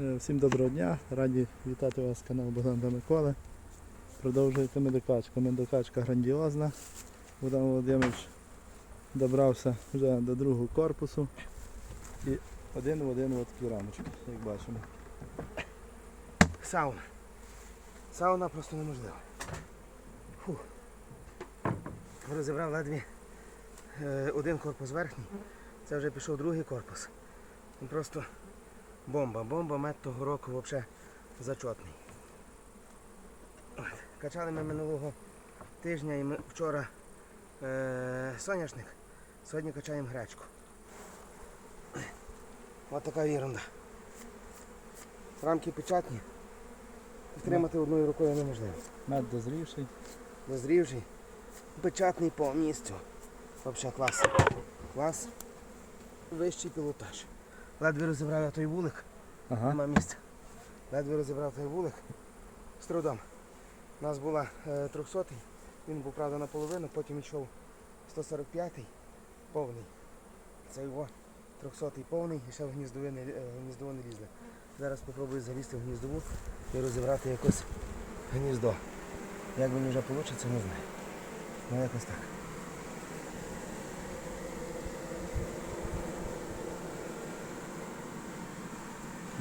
Е, Всім доброго дня. Раді вітати вас канал Богдан та Миколи. Продовжуєте медокачку. Медокачка грандіозна. Богдан Володимирович добрався вже до другого корпусу. І один в один от рамочки, як бачимо. Сауна. Сауна просто неможлива. Фух. Розібрав ледве е, один корпус верхній. Це вже пішов другий корпус. Просто бомба. Бомба мед того року взагалі зачетний. От. Качали ми минулого тижня і ми вчора е, соняшник. Сьогодні качаємо гречку. Ось така ерунда. Рамки печатні. Втримати одною рукою неможливо. Мед дозрівший. Дозрівший. Печатний повністю. Взагалі клас. Клас. Вищий пілотаж. Ледве розібрав я той вулик. Ага. Нема місця. Ледве розібрав той вулик. З трудом. У нас була е, 300 він був, правда, наполовину, потім йшов 145-й повний. Це його 300-й повний і ще в гніздові не, е, не лізли. Зараз спробую залізти в гніздову і розібрати якось гніздо. Як мені вже вийде, не знаю. Ну якось так.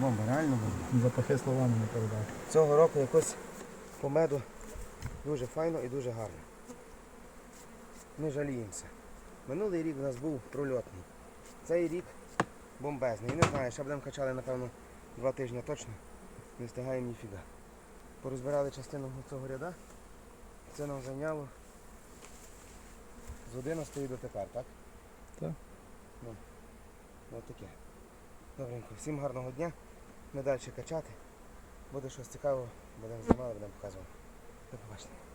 Бомба, реально бомба. Запахи словами не передав. Цього року якось по меду дуже файно і дуже гарно. Не жаліємося. Минулий рік у нас був прольотний. Цей рік бомбезний. Не знаю, ще будемо качали, напевно, два тижні точно. Не встигаємо ніфіга. Порозбирали частину цього ряда. Це нам зайняло з 11 до тепер, так? Так. Ну, от таке. Добренько. Всім гарного дня. Ми далі качати. Буде щось цікаве, будемо знімати, будемо показувати. До побачення.